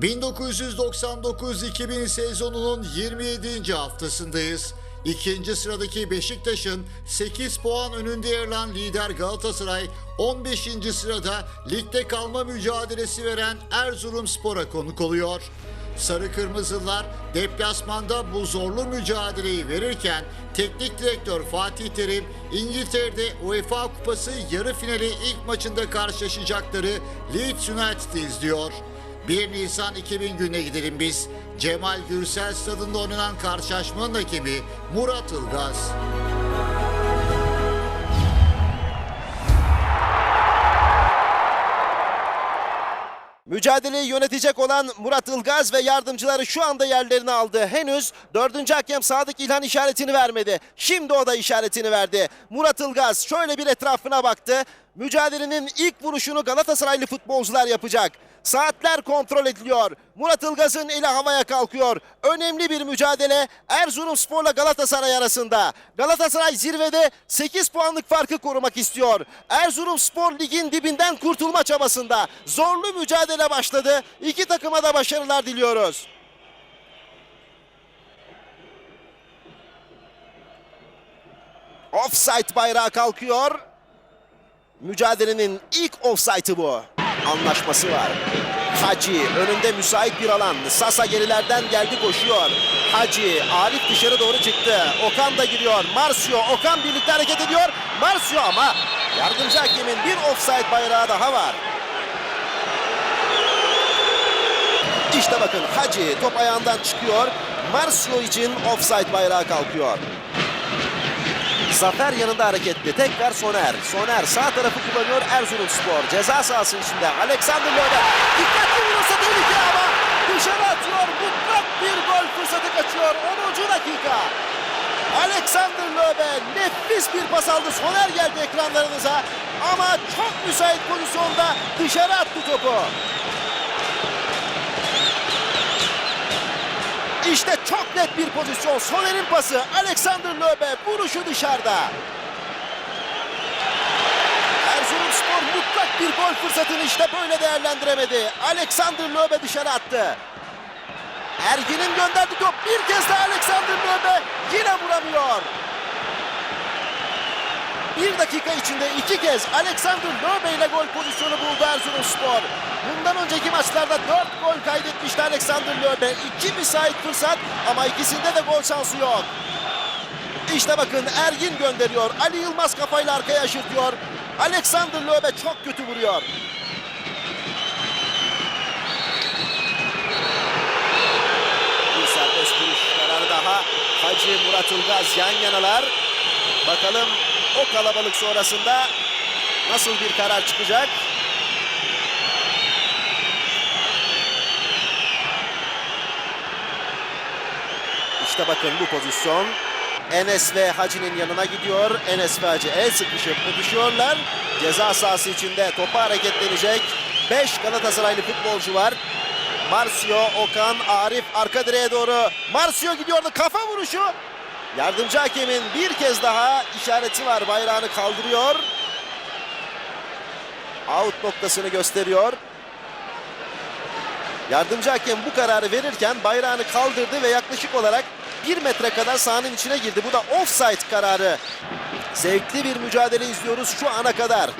1999-2000 sezonunun 27. haftasındayız. İkinci sıradaki Beşiktaş'ın 8 puan önünde yer alan lider Galatasaray 15. sırada ligde kalma mücadelesi veren Erzurumspor'a konuk oluyor. Sarı Kırmızılar deplasmanda bu zorlu mücadeleyi verirken teknik direktör Fatih Terim İngiltere'de UEFA Kupası yarı finali ilk maçında karşılaşacakları Leeds United'ı izliyor. 1 Nisan 2000 gününe gidelim biz. Cemal Gürsel stadında oynanan karşılaşmanın hakemi Murat Ilgaz. Mücadeleyi yönetecek olan Murat Ilgaz ve yardımcıları şu anda yerlerini aldı. Henüz dördüncü hakem Sadık İlhan işaretini vermedi. Şimdi o da işaretini verdi. Murat Ilgaz şöyle bir etrafına baktı. Mücadelenin ilk vuruşunu Galatasaraylı futbolcular yapacak. Saatler kontrol ediliyor. Murat Ilgaz'ın eli havaya kalkıyor. Önemli bir mücadele Erzurumspor'la Galatasaray arasında. Galatasaray zirvede 8 puanlık farkı korumak istiyor. Erzurumspor ligin dibinden kurtulma çabasında. Zorlu mücadele başladı. İki takıma da başarılar diliyoruz. Offside bayrağı kalkıyor. Mücadelenin ilk offside'ı bu. Anlaşması var. Hacı önünde müsait bir alan. Sasa gerilerden geldi koşuyor. Hacı Arif dışarı doğru çıktı. Okan da giriyor. Marcio Okan birlikte hareket ediyor. Marcio ama yardımcı hakemin bir offside bayrağı daha var. İşte bakın Hacı top ayağından çıkıyor. Marcio için offside bayrağı kalkıyor. Zafer yanında hareketli. Tekrar Soner. Soner sağ tarafı kullanıyor Erzurumspor. Ceza sahası içinde. Alexander Löwen. Dikkatli vurursa tehlike ama dışarı atıyor. Mutlak bir gol fırsatı kaçıyor. 10. dakika. Alexander Löwen nefis bir pas aldı. Soner geldi ekranlarınıza. Ama çok müsait pozisyonda dışarı attı topu. İşte çok net bir pozisyon. Soner'in pası. Alexander Löbe vuruşu dışarıda. Erzurumspor mutlak bir gol fırsatını işte böyle değerlendiremedi. Alexander Löbe dışarı attı. Ergin'in gönderdiği top bir kez daha Alexander Löbe yine vuramıyor. Bir dakika içinde iki kez Alexander Löbe ile gol pozisyonu buldu Erzurumspor. Bundan önceki maçlarda dört gol kaydetmişti Alexander Löbe. İki müsait fırsat ama ikisinde de gol şansı yok. İşte bakın Ergin gönderiyor. Ali Yılmaz kafayla arkaya aşırtıyor. Alexander Löbe çok kötü vuruyor. Bir serbest vuruş kararı daha. Hacı Murat Ilgaz yan yanalar. Bakalım o kalabalık sonrasında nasıl bir karar çıkacak? İşte bakın bu pozisyon. Enes ve Hacı'nin yanına gidiyor. Enes ve Hacı el sıkışıp öpüşüyorlar. Ceza sahası içinde topa hareketlenecek. 5 Galatasaraylı futbolcu var. Marcio, Okan, Arif arka direğe doğru. Marcio gidiyordu kafa vuruşu. Yardımcı hakemin bir kez daha işareti var. Bayrağını kaldırıyor. Out noktasını gösteriyor. Yardımcı hakem bu kararı verirken bayrağını kaldırdı ve yaklaşık olarak bir metre kadar sahanın içine girdi. Bu da offside kararı. Zevkli bir mücadele izliyoruz şu ana kadar.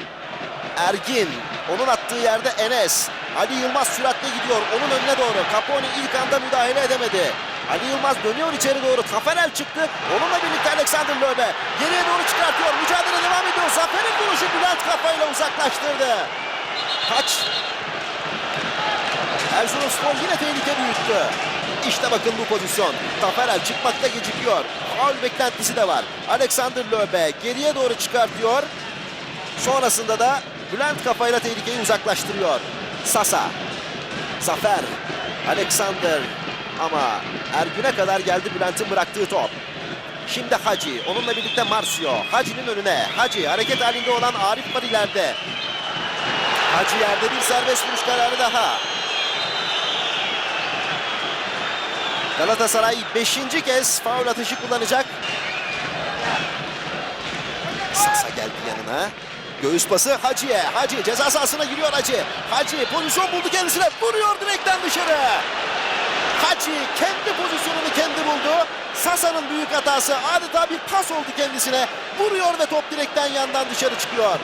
Ergin, onun attığı yerde Enes. Ali Yılmaz süratle gidiyor, onun önüne doğru. Caponi ilk anda müdahale edemedi. Ali Yılmaz dönüyor içeri doğru. Taferel çıktı. Onunla birlikte Alexander Löbe. Geriye doğru çıkartıyor. Mücadele devam ediyor. Zafer'in vuruşu Bülent kafayla uzaklaştırdı. Kaç Erzurumspor yine tehlike büyüttü. İşte bakın bu pozisyon. Taferel çıkmakta gecikiyor. Faul beklentisi de var. Alexander Löbe geriye doğru çıkartıyor. Sonrasında da Bülent kafayla tehlikeyi uzaklaştırıyor. Sasa. Zafer. Alexander. Ama Ergün'e kadar geldi Bülent'in bıraktığı top. Şimdi Hacı. Onunla birlikte Marcio. Hacı'nın önüne. Hacı hareket halinde olan Arif var ileride. Hacı yerde bir serbest vuruş kararı daha. Galatasaray 5. kez faul atışı kullanacak. Sasa geldi yanına. Göğüs pası Hacı'ye. Hacı ceza sahasına giriyor Hacı. Hacı pozisyon buldu kendisine. Vuruyor direkten dışarı. Hacı kendi pozisyonunu kendi buldu. Sasa'nın büyük hatası adeta bir pas oldu kendisine. Vuruyor ve top direkten yandan dışarı çıkıyor.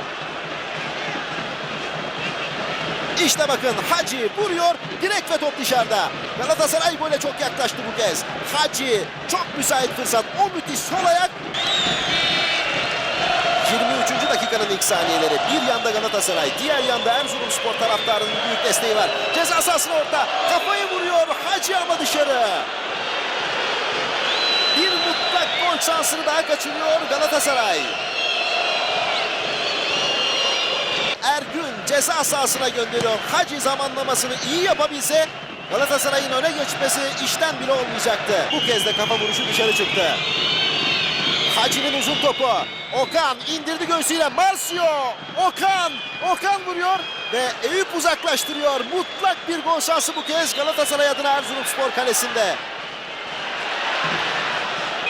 İşte bakın Hacı vuruyor direkt ve top dışarıda. Galatasaray böyle çok yaklaştı bu kez. Hacı çok müsait fırsat. O müthiş sol ayak 23. dakikanın ilk saniyeleri. Bir yanda Galatasaray, diğer yanda Erzurumspor taraftarının büyük desteği var. Ceza sahasına orta. Kafayı vuruyor Hacı ama dışarı. Bir mutlak gol şansını daha kaçırıyor Galatasaray. Ergün ceza sahasına gönderiyor. Hacı zamanlamasını iyi yapabilse Galatasaray'ın öne geçmesi işten bile olmayacaktı. Bu kez de kafa vuruşu dışarı çıktı. Hacı'nın uzun topu. Okan indirdi göğsüyle. Marcio. Okan. Okan vuruyor ve Eyüp uzaklaştırıyor. Mutlak bir gol şansı bu kez Galatasaray adına Erzurumspor kalesinde.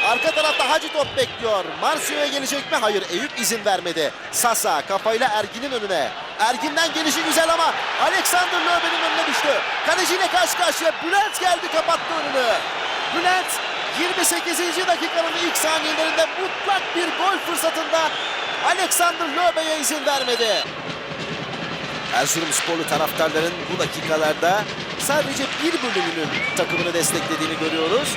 Arka tarafta Hacı top bekliyor. Marcio'ya gelecek mi? Hayır Eyüp izin vermedi. Sasa kafayla Ergin'in önüne. Ergin'den gelişi güzel ama Alexander Löwen'in önüne düştü. Kaleciyle karşı karşıya Bülent geldi kapattı önünü. Bülent 28. dakikanın ilk saniyelerinde mutlak bir gol fırsatında Alexander Löwen'e izin vermedi. Erzurumsporlu taraftarların bu dakikalarda sadece bir bölümünün takımını desteklediğini görüyoruz.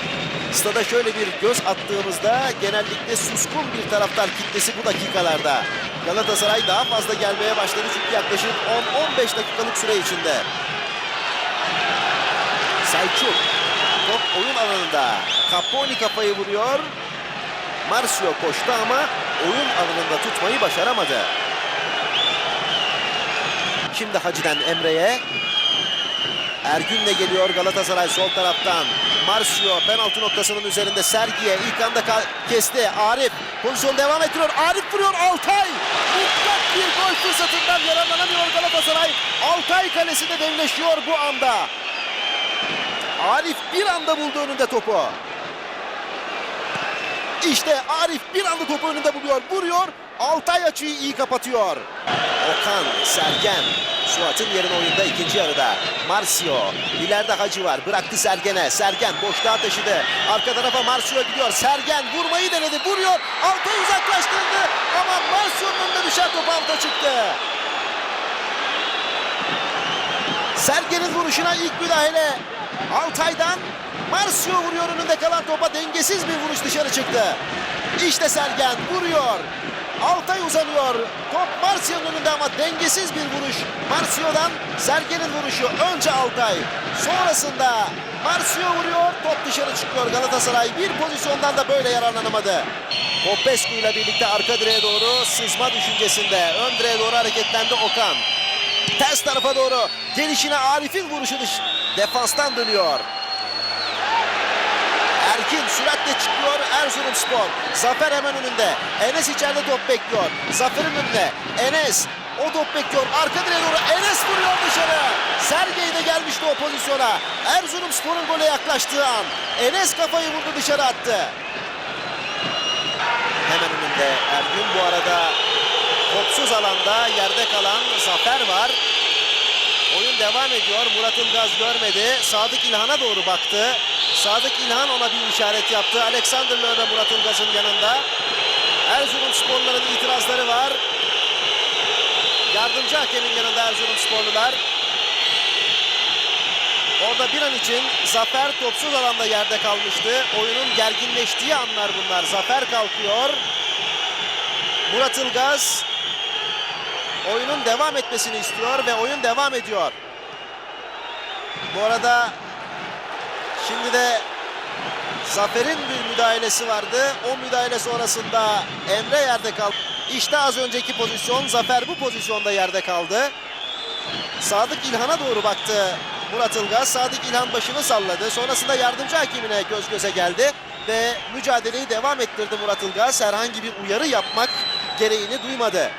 Stada şöyle bir göz attığımızda genellikle suskun bir taraftar kitlesi bu dakikalarda. Galatasaray daha fazla gelmeye başladı çünkü yaklaşık 10-15 dakikalık süre içinde. Selçuk top oyun alanında. Caponi kafayı vuruyor. Marcio koştu ama oyun alanında tutmayı başaramadı. Şimdi Hacı'den Emre'ye. Ergün'le geliyor Galatasaray sol taraftan. Marcio penaltı noktasının üzerinde Sergi'ye ilk anda kesti. Arif pozisyon devam ettiriyor. Arif vuruyor Altay. Mutlak bir gol fırsatından yararlanamıyor Galatasaray. Altay kalesinde devleşiyor bu anda. Arif bir anda buldu önünde topu. İşte Arif bir anda topu önünde buluyor. Vuruyor. Altay açıyı iyi kapatıyor. Okan, Sergen. Suat'ın yerine oyunda ikinci yarıda. Marcio. İleride Hacı var. Bıraktı Sergen'e. Sergen boşluğa taşıdı. Arka tarafa Marcio gidiyor. Sergen vurmayı denedi. Vuruyor. Altay uzaklaştırdı. Ama Marcio'nun önüne düşen top alta çıktı. Sergen'in vuruşuna ilk müdahale. Altay'dan Marcio vuruyor önünde kalan topa dengesiz bir vuruş dışarı çıktı. İşte Sergen vuruyor. Altay uzanıyor. Top Marcio'nun önünde ama dengesiz bir vuruş. Marcio'dan Sergen'in vuruşu. Önce Altay. Sonrasında Marcio vuruyor. Top dışarı çıkıyor Galatasaray. Bir pozisyondan da böyle yararlanamadı. Popescu ile birlikte arka direğe doğru sızma düşüncesinde. Ön direğe doğru hareketlendi Okan. Ters tarafa doğru gelişine Arif'in vuruşu dış defanstan dönüyor. Erkin süratle çıkıyor Erzurumspor. Zafer hemen önünde. Enes içeride top bekliyor. Zafer'in önünde. Enes o top bekliyor. Arka direğe doğru Enes vuruyor dışarı. Sergey de gelmişti o pozisyona. Erzurumspor'un gole yaklaştığı an. Enes kafayı vurdu dışarı attı. Hemen önünde Ergün bu arada topsuz alanda yerde kalan Zafer var. Oyun devam ediyor. Murat Ilgaz görmedi. Sadık İlhan'a doğru baktı. Sadık İlhan ona bir işaret yaptı. Alexander Löwe Murat Ilgaz'ın yanında. Erzurum sporların itirazları var. Yardımcı hakemin yanında Erzurum sporlular. Orada bir an için Zafer topsuz alanda yerde kalmıştı. Oyunun gerginleştiği anlar bunlar. Zafer kalkıyor. Murat Ilgaz oyunun devam etmesini istiyor ve oyun devam ediyor. Bu arada şimdi de Zafer'in bir müdahalesi vardı. O müdahale sonrasında Emre yerde kaldı. İşte az önceki pozisyon Zafer bu pozisyonda yerde kaldı. Sadık İlhan'a doğru baktı Murat Ilgaz. Sadık İlhan başını salladı. Sonrasında yardımcı hakimine göz göze geldi. Ve mücadeleyi devam ettirdi Murat Ilgaz. Herhangi bir uyarı yapmak gereğini duymadı.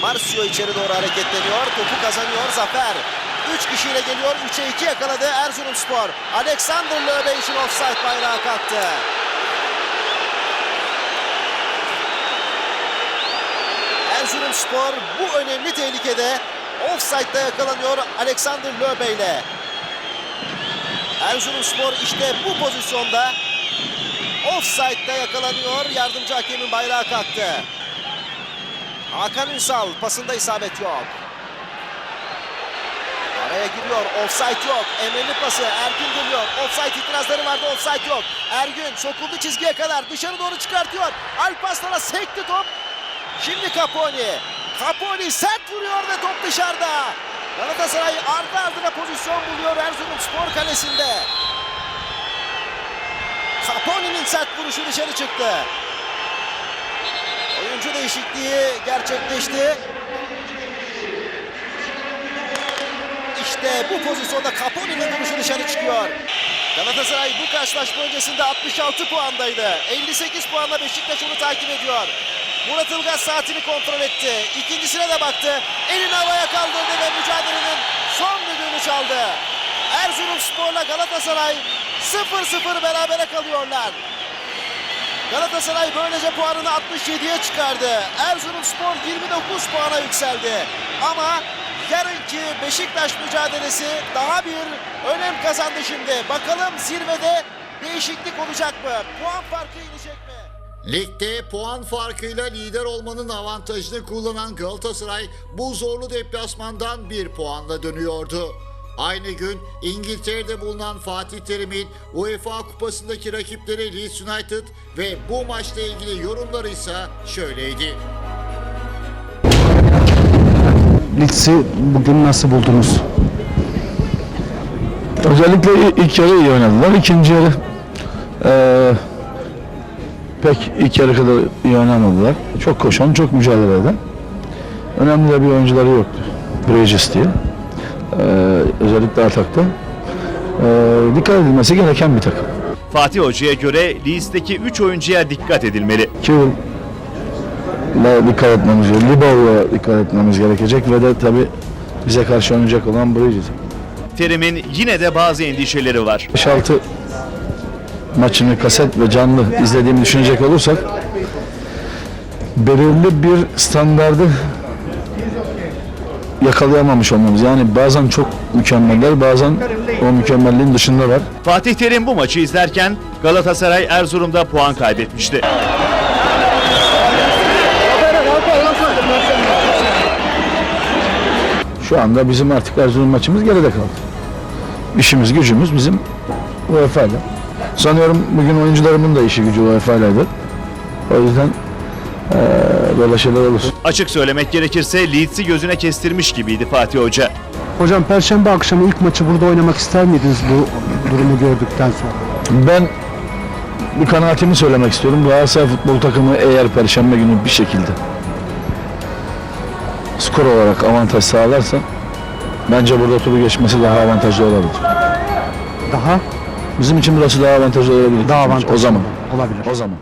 Marcio içeri doğru hareketleniyor. Topu kazanıyor Zafer. 3 kişiyle geliyor. 3'e 2 yakaladı Erzurumspor. Alexander Löbe için offside bayrağı kalktı. Erzurumspor bu önemli tehlikede offside'da yakalanıyor Alexander Löbe ile. Erzurumspor işte bu pozisyonda offside'da yakalanıyor. Yardımcı hakemin bayrağı kalktı. Hakan Ünsal pasında isabet yok. Araya giriyor. Offside yok. Emre'nin pası. Ergün geliyor. Offside itirazları vardı. Offside yok. Ergün sokuldu çizgiye kadar. Dışarı doğru çıkartıyor. Alparslan'a sekti top. Şimdi Caponi. Caponi sert vuruyor ve top dışarıda. Galatasaray ardı ardına pozisyon buluyor Erzurumspor kalesinde. Caponi'nin sert vuruşu dışarı çıktı. Oyuncu değişikliği gerçekleşti. İşte bu pozisyonda Caponi'nin vuruşu dışarı çıkıyor. Galatasaray bu karşılaşma öncesinde 66 puandaydı. 58 puanla Beşiktaş onu takip ediyor. Murat Ilgaz saatini kontrol etti. İkincisine de baktı. Elini havaya kaldırdı ve mücadelenin son düdüğünü çaldı. Erzurumspor'la Galatasaray 0-0 berabere kalıyorlar. Galatasaray böylece puanını 67'ye çıkardı. Erzurumspor 29 puana yükseldi. Ama yarınki Beşiktaş mücadelesi daha bir önem kazandı şimdi. Bakalım zirvede değişiklik olacak mı? Puan farkı inecek mi? Ligde puan farkıyla lider olmanın avantajını kullanan Galatasaray bu zorlu deplasmandan bir puanla dönüyordu. Aynı gün İngiltere'de bulunan Fatih Terim'in UEFA Kupası'ndaki rakipleri Leeds United ve bu maçla ilgili yorumları ise şöyleydi. Leeds'i bugün nasıl buldunuz? Özellikle ilk yarı iyi oynadılar. İkinci yarı eee, pek ilk yarı kadar iyi oynamadılar. Çok koşan, çok mücadele eden. Önemli de bir oyuncuları yoktu. Bridges diye. Eee, özellikle atakta. Eee, dikkat edilmesi gereken bir takım. Fatih Hoca'ya göre Leeds'teki 3 oyuncuya dikkat edilmeli. Kivill'la dikkat etmemiz gerekiyor. Libo'ya dikkat etmemiz gerekecek ve de tabii bize karşı oynayacak olan Bridges. Terim'in yine de bazı endişeleri var. 5-6 maçını kaset ve canlı izlediğimi düşünecek olursak belirli bir standardı yakalayamamış olmamız. Yani bazen çok mükemmeller, bazen o mükemmelliğin dışında var. Fatih Terim bu maçı izlerken Galatasaray Erzurum'da puan kaybetmişti. Şu anda bizim artık Erzurum maçımız geride kaldı. İşimiz gücümüz bizim UEFA ile. Sanıyorum bugün oyuncularımın da işi gücü UEFA ile'ydi. O yüzden böyle şeyler olur. Açık söylemek gerekirse Leeds'i gözüne kestirmiş gibiydi Fatih Hoca. Hocam Perşembe akşamı ilk maçı burada oynamak ister miydiniz bu durumu gördükten sonra? Ben bir kanaatimi söylemek istiyorum. Galatasaray futbol takımı eğer perşembe günü bir şekilde skor olarak avantaj sağlarsa bence burada turu geçmesi daha avantajlı olabilir. Daha Bizim için burası daha avantajlı olabilir. daha avantajlı O zaman. olabilir. O zaman.